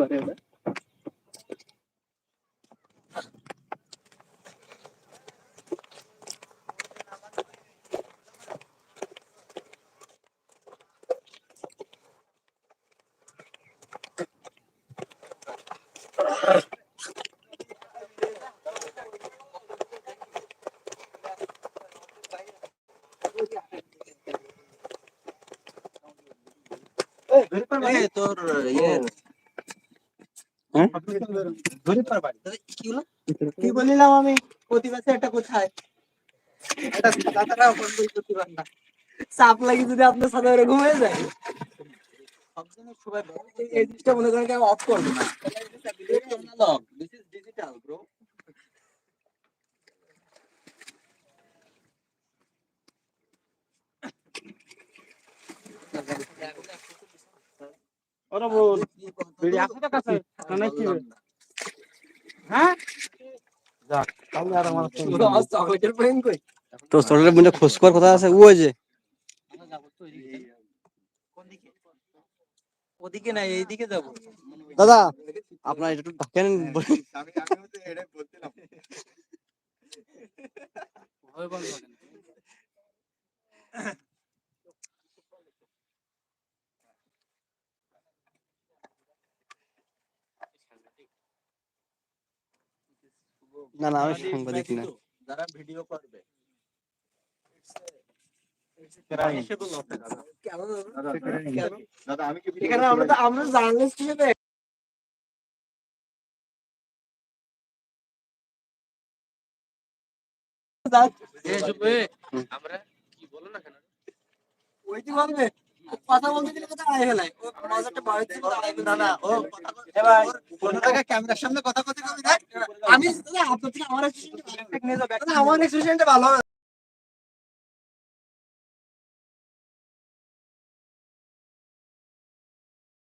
কি করে ওরা? ইয়ে কি বলিলাম আমি? প্রতিবাসে এটা কোথায়? এটা তাছাড়া প্রতিবাদ না চাপ লাগি যদি আপনার সাথে ওরকম হয়ে যায়। সবসময় সবাই বলে এই- এই জিনিসটা মনে করেন আমি অফ করব না। ওরা বল। আছে কাছে। না নাকি হ্যাঁ? কই? তো চকলেটের মধ্যে খোঁজ করার কথা আছে ওই যে। ওদিকে না এইদিকে যাব। দাদা আপনার এটা একটু ঢাকেন ভয় না না আমি সাংবাদিক না। যারা ভিডিও করবে। কেন? কেন? এখানে আমরা তো আমরা জার্নালিস্ট হিসেবে আমরা কি বলো না কেন? ওই কি বলবে। কথা বলতে গেলে কথা আড়াই ও না। কথা ক্যামেরার সামনে কথা কথা কবি দেখ আমি আপনার থেকে আমার assistant- আমার ভালো